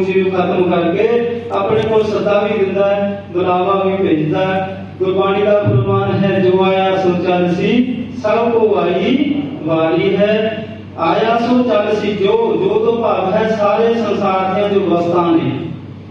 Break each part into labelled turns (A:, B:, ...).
A: ਊਚੀ ਨੂੰ ਖਤਮ ਕਰਕੇ ਆਪਣੇ ਕੋਲ ਸੱਦਾ ਵੀ ਦਿੰਦਾ ਹੈ ਬੁਲਾਵਾ ਵੀ ਭੇਜਦਾ ਹੈ। ਗੁਰਬਾਣੀ ਦਾ ਫਰਮਾਨ ਹੈ ਜੋ ਆਇਆ ਸੋ ਚੱਲ ਸੀ ਸਭ ਕੋ ਆਈ ਵਾਰੀ ਹੈ। ਆਇਆ ਸੋ ਚੱਲ ਸੀ ਜੋ ਜੋ ਤੋਂ ਭਾਵ ਹੈ ਸਾਰੇ ਸੰਸਾਰ ਦੀਆਂ ਜੋ ਵਸਤਾਂ ਨੇ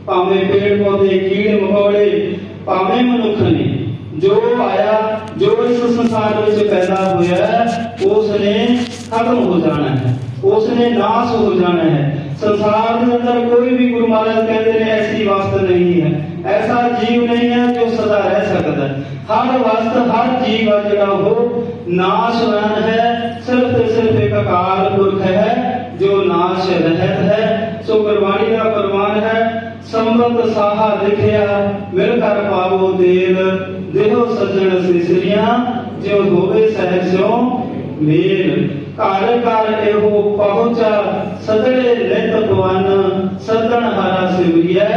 A: ਭਾਵੇਂ ਪੇੜ ਪੌਦੇ ਕੀੜ ਮਕੌੜੇ ਭਾਵੇਂ ਮਨੁੱਖ ਨੇ ਜੋ ਆਇਆ ਜੋ ਇਸ ਸੰਸਾਰ ਵਿੱਚ ਪੈਦਾ ਹੋਇਆ ਹੈ, ਉਸ ਨੇ ਖਤਮ ਹੋ ਜਾਣਾ ਹੈ। ਉਸ ਨੇ ਨਾਸ ਹੋ ਜਾਣਾ ਹੈ। ਸੰਸਾਰ ਦੇ ਅੰਦਰ ਕੋਈ ਵੀ ਗੁਰੂ ਮਹਾਰਾਜ ਕਹਿੰਦੇ ਨੇ ਐਸੀ ਵਸਤ ਨਹੀਂ ਹੈ ਐਸਾ ਜੀਵ ਨਹੀਂ ਹੈ ਜੋ ਸਦਾ ਰਹਿ ਸਕਦਾ ਹੈ। ਹਰ ਵਸਤ ਹਰ ਜੀਵ ਆ ਜਿਹੜਾ ਉਹ ਨਾਸ਼ਵਾਨ ਹੈ ਸਿਰਫ ਤੇ ਸਿਰਫ ਇੱਕ ਅਕਾਲ ਪੁਰਖ ਹੈ ਜੋ ਨਾਸ਼ ਰਹਿਤ ਹੈ ਸੋ ਗੁਰਬਾਣੀ ਦਾ ਫਰਮਾਨ ਹੈ ਸੰਬੰਧ ਸਾਹਾ ਲਿਖਿਆ ਮਿਲ ਕਰ ਪਾਵੋ ਦੇਲ ਦੇਹੋ ਸੱਜਣ ਸਿਸਰੀਆਂ ਜਿਉ ਹੋਵੇ ਸਹਿਜ ਸਿਉ ਮੇਲ ਘਰ ਘਰ ਇਹੋ ਪਹੁੰਚਾ, ਸਦੜੇ ਨਿਤ ਭਵਨ ਸਦਣ ਹਰਾ ਸਿਵਰੀਐ,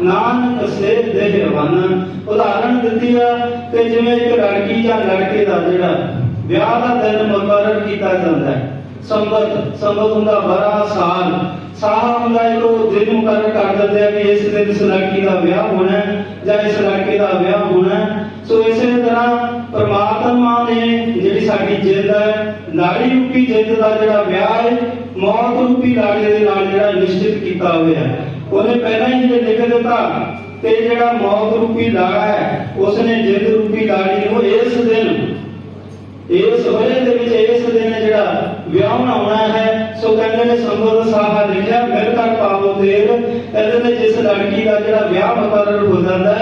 A: ਨਾਨਕ ਸੇ ਦੇਹ ਵਨ ਉਦਾਹਰਣ ਦਿੱਤੀ ਆ ਕਿ ਜਿਵੇਂ ਇੱਕ ਲੜਕੀ ਜਾਂ ਲੜਕੇ ਦਾ ਜਿਹੜਾ ਵਿਆਹ ਦਾ ਦਿਨ ਮੁਕਰਰ ਕੀਤਾ ਜਾਂਦਾ ਹੈ। ਸੰਬਤ ਸੰਬਤ ਹੁੰਦਾ ਬੜਾ ਸਾਲ। ਸਾਲ ਹੁੰਦਾ ਇੱਕ ਉਹ ਦਿਨ ਮੁਕਰਰ ਕਰ ਦਿੰਦੇ ਆ ਵੀ ਇਸ ਦਿਨ ਇਸ ਲੜਕੀ ਦਾ ਵਿਆਹ ਹੋਣਾ ਹੈ ਜਾਂ ਇਸ ਲੜਕੇ ਦਾ ਵਿਆਹ ਹੋਣਾ ਹੈ। ਸੋ ਇਸੇ ਤਰ੍ਹਾਂ ਪ੍ਰਮਾਤਮਾ ਨੇ ਜਿਹੜੀ ਸਾਡੀ ਜਿੰਦ ਹੈ ਲਾੜੀ ਰੂਪੀ ਜਿੰਦ ਦਾ ਜਿਹੜਾ ਵਿਆਹ ਹੈ, ਮੌਤ ਰੂਪੀ ਲਾੜੇ ਦੇ ਨਾਲ ਜਿਹੜਾ ਨਿਸ਼ਚਿਤ ਕੀਤਾ ਹੋਇਆ ਹੈ। ਉਹਨੇ ਪਹਿਲਾਂ ਹੀ ਇਹ ਲਿਖ ਦਿੱਤਾ ਕਿ ਜਿਹੜਾ ਮੌਤ ਰੂਪੀ ਲਾੜਾ ਹੈ ਉਸ ਨੇ ਰੂਪੀ ਲਾੜੀ ਨੂੰ ਇਸ ਦਿਨ, ਇਸ ਵੇਲੇ ਦੇ ਵਿੱਚ ਇਸ ਦਿਨ ਜਿਹੜਾ ਵਿਆਹ ਆਉਣਾ ਹੈ, ਸੋ ਕਹਿੰਦੇ ਨੇ ਸੰਬੋਧ ਸਾਹਿਬ ਲਿਖਿਆ, ਮਿਲ ਕਰ ਪਾਵੋ ਤੇਰ ਕਹਿੰਦੇ ਨੇ ਜਿਸ ਲੜਕੀ ਦਾ ਜਿਹੜਾ ਵਿਆਹ ਮੁਕਰਰ ਹੋ ਜਾਂਦਾ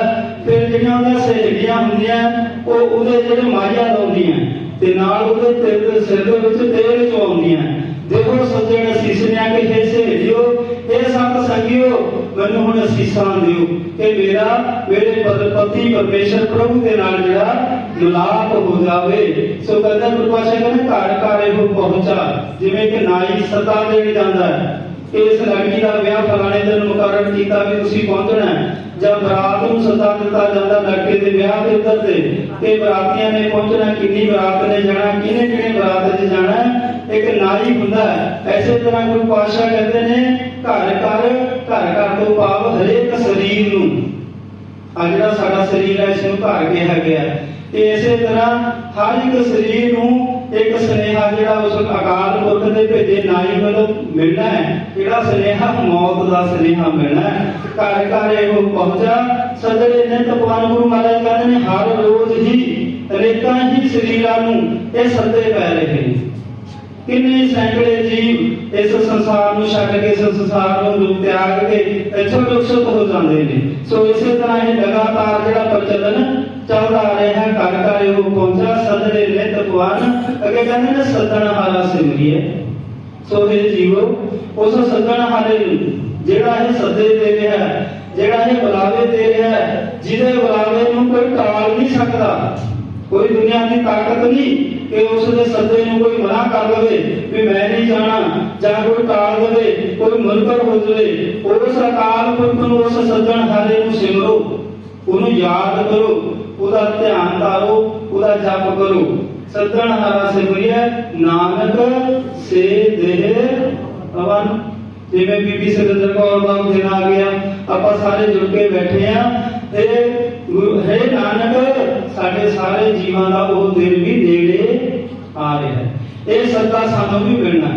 A: ਫਿਰ ਜਿਹੜੀਆਂ ਉਹਦੀਆਂ ਸਹੇਲੀਆਂ ਹੁੰਦੀਆਂ, ਉਹ ਉਹਦੇ ਜਿਹੜੇ ਮਾਇਆ ਲਾਉਂਦੀਆਂ। ਤੇ ਨਾਲ ਉਹਦੇ ਤੇਲ ਸਿਰ ਦੇ ਵਿੱਚ ਤੇਲ ਚਵਾਉਂਦੀਆਂ ਦੇਖੋ ਸੱਜਣ ਅਸੀਸਾਂ ਕਿ ਹੈ ਸਹੇਲਿਓ ਇਹ ਸਤ ਸੰਗਿਓ, ਮੈਨੂੰ ਹੁਣ ਅਸੀਸਾਂ ਦਿਓ। ਕਿ ਮੇਰਾ, ਮੇਰੇ ਪਤੀ ਪਰਮੇਸ਼ਰ ਪ੍ਰਭੂ ਦੇ ਨਾਲ ਜਿਹੜਾ ਮਿਲਾਪ ਹੋ ਜਾਵੇ, ਸੋ ਕਹਿੰਦਾ ਗੁਰੂ ਕਹਿੰਦੇ ਘਰ ਘਰ ਇਹੋ ਪਹੁੰਚਾ, ਜਿਵੇਂ ਕਿ ਨਾਈ ਸਦਾ ਦੇਣ ਜਾਂਦਾ। ਇਸ ਲੜਕੀ ਦਾ ਵਿਆਹ ਫਲਾਣੇ ਦਿਨ ਮੁਕਰਰ ਕੀਤਾ ਵੀ ਤੁਸੀਂ ਪਹੁੰਚਣਾ। ਜਾਂ ਬਰਾਤ ਨੂੰ ਸੱਦਾ ਦਿੱਤਾ ਜਾਂਦਾ ਲੜਕੇ ਦੇ ਵਿਆਹ ਦੇ ਉੱਤੇ ਤੇ ਕਿ ਬਰਾਤੀਆਂ ਨੇ ਪਹੁੰਚਣਾ ਕਿੰਨੀ ਬਰਾਤ ਨੇ ਜਾਣਾ, ਕਿਹਨੇ ਕਿਹਨੇ ਬਰਾਤ 'ਚ ਜਾਣਾ ਇੱਕ ਨਾਈ ਹੁੰਦਾ ਹੈ, ਐਸੇ ਤਰ੍ਹਾਂ ਗੁਰੂ ਪਾਤਸ਼ਾਹ ਕਹਿੰਦੇ ਨੇ, ਘਰ ਘਰ ਘਰ ਘਰ ਤੋਂ ਭਾਵ ਹਰੇਕ ਸਰੀਰ ਨੂੰ। ਆ ਜਿਹੜਾ ਸਾਡਾ ਸਰੀਰ ਹੈ, ਇਸ ਨੂੰ ਘਰ ਕਿਹਾ ਗਿਆ ਤੇ ਇਸੇ ਤਰ੍ਹਾਂ ਹਰ ਇੱਕ ਸਰੀਰ ਨੂੰ ਇੱਕ ਸੁਨੇਹਾ ਜਿਹੜਾ ਉਸ ਅਕਾਲ ਪੁਰਖ ਦੇ ਭੇਜੇ ਨਾਈ ਵੱਲੋਂ ਮਿਲਣਾ ਹੈ, ਜਿਹੜਾ ਸੁਨੇਹਾ ਮੌਤ ਦਾ ਸੁਨੇਹਾ ਮਿਲਣਾ ਹੈ। ਘਰ ਘਰ ਇਹੋ ਪਹੁੰਚਾ ਸਦਰੇ ਨੇ ਤਪਵਾਨ ਗੁਰੂ ਮਹਾਰਾਜ ਕਹਿੰਦੇ ਨੇ, ਹਰ ਰੋਜ਼ ਹੀ ਅਨੇਕਾਂ ਹੀ ਸਰੀਰਾਂ ਨੂੰ ਇਹ ਸੱਦੇ ਪੈ ਰਹੇ ਨੇ। ਕਿੰਨੇ ਸੈਂਕੜੇ ਜੀਵ ਇਸ ਸੰਸਾਰ ਨੂੰ ਛੱਡ ਕੇ, ਇਸ ਸੰਸਾਰ ਨੂੰ ਤਿਆਗ ਕੇ ਇੱਥੋਂ ਵਿਕਸਿਤ ਹੋ ਜਾਂਦੇ ਨੇ। ਸੋ ਇਸੇ ਤਰ੍ਹਾਂ ਇਹ ਲਗਾਤਾਰ ਜਿਹੜਾ ਪ੍ਰਚਲਨ ਚੱਲਦਾ ਆ ਘਰ ਘਰ ਇਹ ਪਹੁੰਚਾ ਸਦਰੇ ਨਿਤ ਭਗਵਾਨ ਅੱਗੇ ਕਹਿੰਦੇ ਨੇ ਸੱਦਣ ਹਾਰਾ ਸਿਮਰੀਏ ਸੋ ਇਹ ਜੀਵੋ, ਉਸ ਸੱਦਣ ਹਾਰੇ ਜਿਹੜਾ ਇਹ ਸੱਦੇ ਦੇ ਰਿਹਾ ਜਿਹੜਾ ਇਹ ਬੁਲਾਵੇ ਦੇ ਰਿਹਾ ਜਿਹਦੇ ਬੁਲਾਵੇ ਨੂੰ ਕੋਈ ਟਾਲ ਨਹੀਂ ਸਕਦਾ। ਕੋਈ ਦੁਨੀਆ ਦੀ ਤਾਕਤ ਨਹੀਂ ਕਿ ਉਸ ਦੇ ਸੱਦੇ ਨੂੰ ਕੋਈ ਮਨਾ ਕਰ ਲਵੇ ਵੀ ਮੈਂ ਨਹੀਂ ਜਾਣਾ ਜਾਂ ਕੋਈ ਟਾਲ ਦੇਵੇ, ਕੋਈ ਮੁਨਕਰ ਹੋ ਜਾਵੇ। ਉਸ ਅਕਾਲ ਪੁਰਖ ਨੂੰ ਉਸ ਸੱਜਣ ਹਾਰੇ ਨੂੰ ਸਿਮਰੋ। ਉਹਨੂੰ ਯਾਦ ਕਰੋ। ਉਹਦਾ ਧਿਆਨ ਧਾਰੋ ਉਹਦਾ ਜਪ ਕਰੋ। ਸੱਜਣ ਹਾਰਾ ਸਿਮਰਿਐ ਨਾਨਕ ਸੇ ਦੇਹ ਅਵਨ ਜਿਵੇਂ ਬੀਬੀ ਸੁਰਿੰਦਰ ਕੌਰ ਦਾ ਦਿਨ ਆ ਗਿਆ, ਆਪਾਂ ਸਾਰੇ ਜੁੜ ਕੇ ਬੈਠੇ ਆ। ਤੇ ਹੈ ਨਾਨਕ, ਸਾਡੇ ਸਾਰੇ ਜੀਵਾਂ ਦਾ ਉਹ ਦਿਨ ਵੀ ਨੇੜੇ ਆ ਰਿਹਾ ਹੈ। ਇਹ ਸੱਦਾ ਸਾਨੂੰ ਵੀ ਮਿਲਣਾ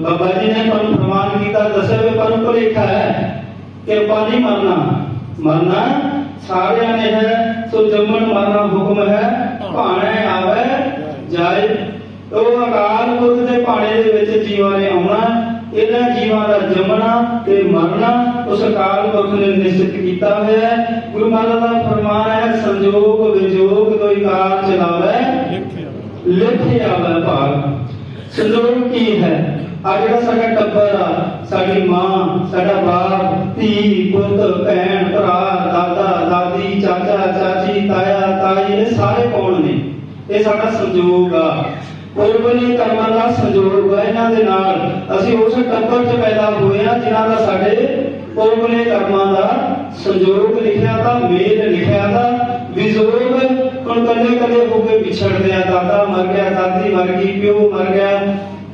A: ਬਾਬਾ ਜੀ ਨੇ ਸਾਨੂੰ ਪ੍ਰਮਾਣ ਕੀਤਾ, ਦੱਸਿਆ ਵੀ ਪਰ ਭੁਲੇਖਾ ਹੈ ਕਿ ਆਪਾਂ ਨਹੀਂ ਮਰਨਾ। ਮਰਨਾ ਸਾਰਿਆਂ ਨੇ ਹੈ, ਸੋ ਜੰਮਣ ਮਰਨਾ ਹੁਕਮ ਹੈ, ਭਾਣੇ ਆਵੇ, ਜਾਏ। ਉਹ ਅਕਾਲ ਪੁਰਖ ਦੇ ਭਾਣੇ ਦੇ ਵਿੱਚ ਜੀਵਾਂ ਨੇ ਆਉਣਾ, ਇਹਨਾਂ ਜੀਵਾਂ ਦਾ ਜੰਮਣਾ ਤੇ ਮਰਨਾ, ਉਸ ਅਕਾਲ ਪੁਰਖ ਨੇ ਨਿਸ਼ਚਿਤ ਕੀਤਾ ਹੋਇਆ ਹੈ। ਗੁਰੂ ਮਹਾਰਾਜ ਦਾ ਫਰਮਾਨ ਹੈ, ਸੰਜੋਗ ਵਿਜੋਗ ਦੋਈ ਕਾਰ ਚਲਾਵੇ, ਲਿਖੇ ਆਵੇ ਭਾਗ। ਸੰਜੋਗ ਕੀ ਹੈ? ਆ ਜਿਹੜਾ ਸਾਡਾ ਟੱਬਰ ਆ, ਸਾਡੀ ਮਾਂ, ਸਾਡਾ ਬਾਪ, ਧੀ, ਪੁੱਤ, ਭੈਣ ਇਹ ਸਾਡਾ ਸੰਜੋਗ ਆ। ਪੁਰਬਨੀ ਕਰਮਾਂ ਦਾ ਸੰਜੋਗ ਹੈ ਇਹਨਾਂ ਦੇ ਨਾਲ। ਅਸੀਂ ਉਸ ਟੱਬਰ 'ਚ ਪੈਦਾ ਹੋਏ ਆ ਜਿਨ੍ਹਾਂ ਦਾ ਸਾਡੇ ਪੁਰਬਨੀ ਕਰਮਾਂ ਦਾ ਸੰਜੋਗ ਲਿਖਿਆ ਦਾ ਮੇਲ ਲਿਖਿਆ ਦਾ ਵਿਜੋਗ ਹੁਣ ਕੱਲੇ ਕੱਲੇ ਹੋ ਕੇ ਵਿਛੜਦੇ ਆ। ਦਾਦਾ ਮਰ ਗਿਆ, ਦਾਦੀ ਮਰ ਗਈ, ਪਿਓ ਮਰ ਗਿਆ,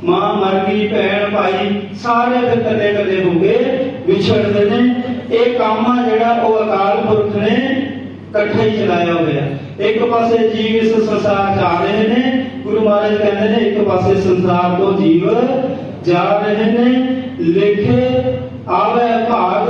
A: ਮਾਂ ਮਰ ਗਈ, ਭੈਣ ਭਾਈ ਸਾਰੇ ਫਿਰ ਕੱਲੇ ਕੱਲੇ ਹੋ ਗਏ ਵਿਛੜਦੇ ਨੇ। ਇਹ ਕੰਮ ਆ ਜਿਹੜਾ ਉਹ ਅਕਾਲ ਪੁਰਖ ਨੇ ਇਕੱਠਾ ਹੀ ਚਲਾਇਆ ਹੋਇਆ ਇੱਕ ਪਾਸੇ ਜੀਵ ਇਸ ਸੰਸਾਰ 'ਚ ਆ ਰਹੇ ਨੇ, ਗੁਰੂ ਮਹਾਰਾਜ ਕਹਿੰਦੇ ਨੇ, ਇੱਕ ਪਾਸੇ ਸੰਸਾਰ ਤੋਂ ਜੀਵ ਜਾ ਰਹੇ ਨੇ ਲਿਖੇ ਆਵੇ ਭਾਗ,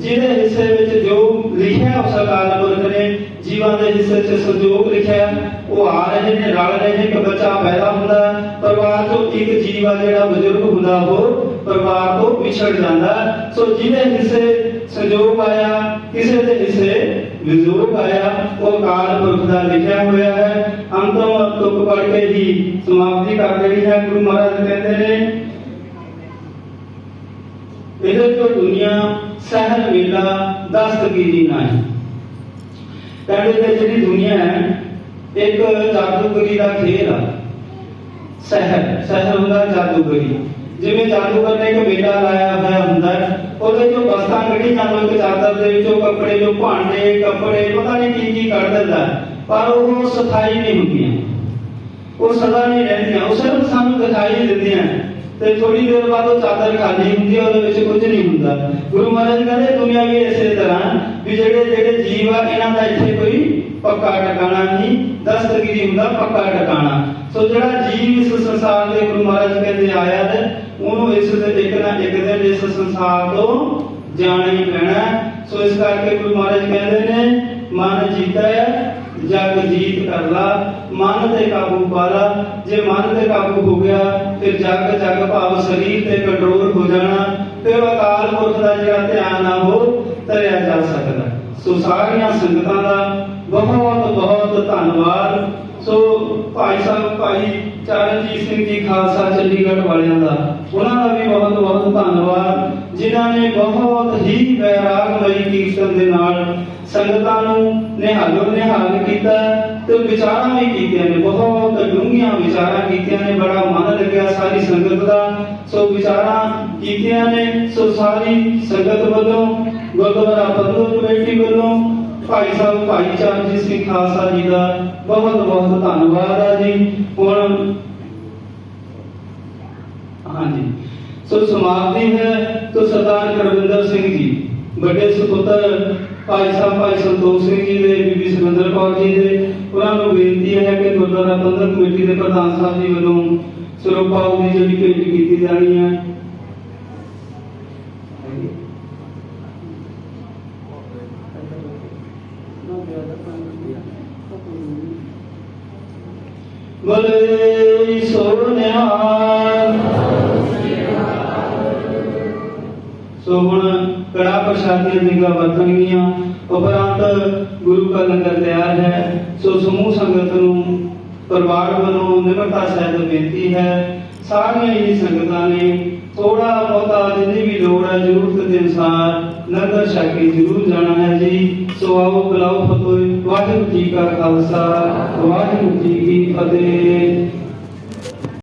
A: ਜਿਹਦੇ ਹਿੱਸੇ ਵਿੱਚ ਜੋ ਲਿਖਿਆ ਉਸ ਅਕਾਲ ਪੁਰਖ ਨੇ, ਜੀਵਾਂ ਦੇ ਹਿੱਸੇ 'ਚ ਸੰਜੋਗ ਲਿਖਿਆ, ਉਹ ਆ ਰਹੇ ਨੇ, ਰਲ ਰਹੇ ਨੇ ਕਿ ਬੱਚਾ ਪੈਦਾ ਹੁੰਦਾ ਹੈ। ਪਰਿਵਾਰ ਤੋਂ ਇੱਕ ਜੀਵ ਆ ਜਿਹੜਾ ਬਜ਼ੁਰਗ ਹੁੰਦਾ, ਉਹ ਪਰਿਵਾਰ ਤੋਂ ਵਿਛੜ ਜਾਂਦਾ ਹੈ। ਸੋ ਜਿਹਦੇ ਹਿੱਸੇ ਸੰਜੋਗ ਆਇਆ, ਕਿਸੇ ਦੇ ਹਿੱਸੇ ਵਿਜੋਗ ਆਇਆ ਉਹ ਅਕਾਲ ਪੁਰਖ ਦਾ ਲਿਖਿਆ ਹੋਇਆ ਹੈ। ਅੰਤਮ ਤੁਕ ਪੜ ਕੇ ਹੀ ਸਮਾਪਤੀ ਕਰ ਦੇਣੀ ਹੈ ਗੁਰੂ ਮਹਾਰਾਜ ਕਹਿੰਦੇ ਨੇ। ਇਹਦੇ ਤੋਂ ਦੁਨੀਆ ਸਹਿਰ ਮੇਲਾ ਦਸਤਗੀਰੀ ਨਹੀਂ। ਕਹਿੰਦੇ ਕਿ ਜਿਹੜੀ ਦੁਨੀਆ ਹੈ ਇੱਕ ਜਾਦੂਗਰੀ ਦਾ ਖੇਲ ਆ। ਸਹਿਰ ਸਹਿਰ ਹੁੰਦਾ ਜਾਦੂਗਰੀ। ਜਿਵੇਂ ਜਾਦੂਗਰ ਨੇ ਇੱਕ ਮੇਲਾ ਲਾਇਆ ਹੋਇਆ ਹੁੰਦਾ ਹੈ, ਉਹਦੇ ਚੋਂ ਵਸਤਾਂ ਕੱਢੀ ਜਾਂਦਾ ਇੱਕ ਚਾਦਰ ਦੇ ਵਿੱਚੋਂ ਕੱਪੜੇ ਜੋ ਭਾਂਡੇ, ਕੱਪੜੇ, ਪਤਾ ਨਹੀਂ ਕੀ ਕੀ ਕੱਢ ਦਿੰਦਾ। ਪਰ ਉਹ ਸਥਾਈ ਨਹੀਂ ਹੁੰਦੀਆਂ। ਉਹ ਸਦਾ ਨਹੀਂ ਰਹਿੰਦੀਆਂ। ਉਹ ਸਿਰਫ ਸਾਨੂੰ ਦਿਖਾਈ ਦਿੰਦੀਆਂ। ਤੇ ਥੋੜੀ ਦੇਰ ਬਾਅਦ ਉਹ ਚਾਦਰ ਖਾਲੀ ਹੁੰਦੀ ਹੈ ਉਹਦੇ ਵਿੱਚ ਕੁਝ ਨਹੀਂ ਹੁੰਦਾ। ਗੁਰੂ ਮਹਾਰਾਜ ਕਹਿੰਦੇ, ਦੁਨੀਆ ਵੀ ਇਸੇ ਤਰ੍ਹਾਂ ਵੀ ਜਿਹੜੇ ਜਿਹੜੇ ਜੀਵ ਆ, ਇਹਨਾਂ ਦਾ ਇੱਥੇ ਕੋਈ ਪੱਕਾ ਟਿਕਾਣਾ ਨਹੀਂ। ਦਸਤਗੀਰੀ ਹੁੰਦਾ ਪੱਕਾ ਟਿਕਾਣਾ। ਸੋ ਜਿਹੜਾ ਜੀਵ ਇਸ ਸੰਸਾਰ ਦੇ ਗੁਰੂ ਮਹਾਰਾਜ ਕਹਿੰਦੇ ਆਇਆ ਹੈ ਉਹਨੂੰ ਇਸ ਦੇ ਇੱਕ ਨਾ ਇੱਕ ਦਿਨ ਇਸ ਸੰਸਾਰ ਤੋਂ ਜਾਣਾ ਹੀ ਪੈਣਾ ਸੋ ਇਸ ਕਰਕੇ ਗੁਰੂ ਮਹਾਰਾਜ ਕਹਿੰਦੇ ਨੇ, ਮਨ ਜੀਤਾ ਜਗ ਜੀਤ ਕਰ ਲਾ, ਮਨ ਤੇ ਕਾਬੂ ਪਾ ਲਾ। ਜੇ ਮਨ ਤੇ ਕਾਬੂ ਹੋ ਗਿਆ, ਫਿਰ ਜਗ ਜਗ ਭਾਵ ਸਰੀਰ ਤੇ ਕੰਟਰੋਲ ਹੋ ਜਾਣਾ। ਫਿਰ ਅਕਾਲ ਪੁਰਖ ਦਾ ਜਿਹੜਾ ਧਿਆਨ ਆ, ਉਹ ਤਰਿਆ ਜਾ ਸਕਦਾ। ਸੋ ਸਾਰੀਆਂ ਸੰਗਤਾਂ ਦਾ ਬਹੁਤ ਬਹੁਤ ਧੰਨਵਾਦ। ਸੋ ਭਾਈ ਸਾਹਿਬ, ਭਾਈ ਚਰਨਜੀਤ ਸਿੰਘ ਜੀ ਖਾਲਸਾ, ਚੰਡੀਗੜ੍ਹ ਵਾਲਿਆਂ ਦਾ। ਉਹਨਾਂ ਦਾ ਵੀ ਬਹੁਤ ਬਹੁਤ ਧੰਨਵਾਦ, ਜਿਨ੍ਹਾਂ ਨੇ ਬਹੁਤ ਹੀ ਵੈਰਾਗਮਈ ਕੀਰਤਨ ਦੇ ਨਾਲ ਸੰਗਤਾਂ ਨੂੰ ਨਿਹਾਲੋ ਨਿਹਾਲ ਕੀਤਾ ਤੇ ਵਿਚਾਰਾਂ ਵੀ ਕੀਤੀਆਂ ਨੇ, ਬਹੁਤ ਡੂੰਘੀਆਂ ਵਿਚਾਰਾਂ ਕੀਤੀਆਂ ਨੇ, ਬੜਾ ਮਨ ਲੱਗਿਆ ਸਾਰੀ ਸੰਗਤ ਦਾ। ਸੋ ਵਿਚਾਰਾਂ ਕੀਤੀਆਂ ਨੇ, ਸੋ ਸਾਰੀ ਸੰਗਤ ਵੱਲੋਂ, ਗੁਰਦੁਆਰਾ ਪ੍ਰਬੰਧਕ ਕਮੇਟੀ ਵੱਲੋਂ, ਭਾਈ ਸਾਹਿਬ ਭਾਈ ਚਰਨਜੀਤ ਸਿੰਘ ਖਾਲਸਾ ਜੀ ਦਾ ਬਹੁਤ ਬਹੁਤ ਧੰਨਵਾਦ ਆ ਜੀ ਹੁਣ ਹਾਂਜੀ ਸੋ ਸਮਾਪਤੀ ਹੈ ਤੋ ਸਰਦਾਰ ਗੁਰਵਿੰਦਰ ਸਿੰਘ ਜੀ। ਵੱਡੇ ਸੁਪੁੱਤਰ ਭਾਈ ਸਾਹਿਬ ਭਾਈ ਸੰਤੋਖ ਸਿੰਘ ਜੀ ਦੇ ਬੀਬੀ ਸੁਰਿੰਦਰ ਕੌਰ ਜੀ ਦੇ। ਉਹਨਾਂ ਨੂੰ ਬੇਨਤੀ ਹੈ ਕਿ ਗੁਰਦੁਆਰਾ ਪ੍ਰਬੰਧਕ ਕਮੇਟੀ ਦੇ ਪ੍ਰਧਾਨ ਸਾਹਿਬ ਜੀ ਵੱਲੋਂ ਸਰੋਪਾਉ ਦੀ ਜਿਹੜੀ ਭੇਟ ਕੀਤੀ ਜਾਣੀ ਹੈ। ਬਲੇ ਸੋਨਿਆ ਸੋ ਹੁਣ ਕੜਾ ਪ੍ਰਸ਼ਾਦੀਆਂ ਨਿਗਾ ਵਰਤਣਗੀਆਂ ਉਪਰੰਤ ਗੁਰੂ ਕਾ ਲੰਗਰ ਤਿਆਰ ਹੈ। ਸੋ ਸਮੂਹ ਸੰਗਤ ਨੂੰ, ਪਰਿਵਾਰ ਵੱਲੋਂ ਨਿਮਰਤਾ ਸਹਿਤ ਬੇਨਤੀ ਹੈ। ਸਾਰੀਆਂ ਹੀ ਸੰਗਤਾਂ ਨੇ ਥੋੜਾ ਬਹੁਤਾ ਜਿੰਨੀ ਵੀ ਲੋੜ ਹੈ, ਜ਼ਰੂਰਤ ਦੇ ਅਨੁਸਾਰ ਲੰਗਰ ਛਕ ਕੇ ਜ਼ਰੂਰ ਜਾਣਾ ਹੈ ਜੀ। ਸੋ ਆਓ ਬੁਲਾਓ ਫਤਿਹ। ਵਾਹਿਗੁਰੂ ਜੀ ਕਾ ਖਾਲਸਾ, ਵਾਹਿਗੁਰੂ ਜੀ ਕੀ ਫਤਿਹ।